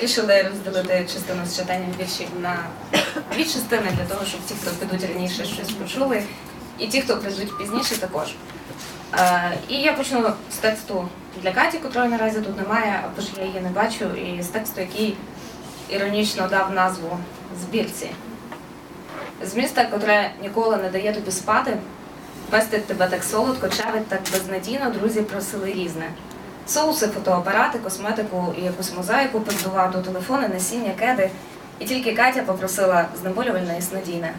Вирішили розділити частину з читанням віршів на дві частини для того, щоб ті, хто підуть раніше, щось почули, і ті, хто прийдуть пізніше, також. Е, і я почну з тексту для Каті, котрої наразі тут немає, або ж я її не бачу, і з тексту, який іронічно дав назву збірці. З міста, котре ніколи не дає тобі спати, пестить тебе так солодко, чавить так безнадійно, друзі просили різне. Соуси, фотоапарати, косметику і якусь мозаїку пиздувату, телефони, насіння, кеди. І тільки Катя попросила знеболювальне і снодійне.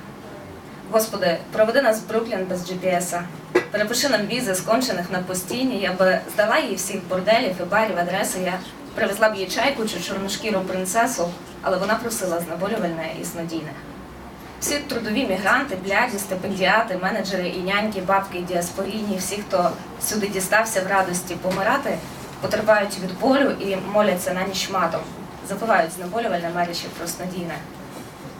Господи, проведи нас в Бруклін без GPS-а. Перепиши нам візи скончених на постійні. Я би здала їй всіх борделів і барів, адреси. Я привезла б їй чайку чи чорношкіру принцесу, але вона просила знеболювальне і снодійне. Всі трудові мігранти, бляді, стипендіати, менеджери і няньки, бабки, діаспорійні, всі, хто сюди дістався в радості помирати, потерпають від болю і моляться на ніч матом, запивають знеболювальне мережі проснодійне.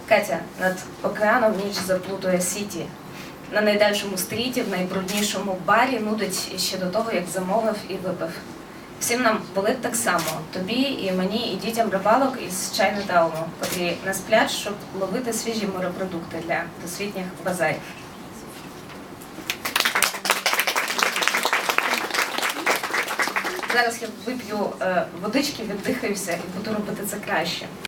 Катя над океаном ніч заплутує сіті. На найдальшому стріті, в найбруднішому барі нудить іще до того, як замовив і випив. Всім нам болить так само тобі і мені, і дітям рибалок із Чайнатауну, котрі не сплять, щоб ловити свіжі морепродукти для досвітніх базарів. Зараз я вип'ю е, водички, віддихаюся і буду робити це краще.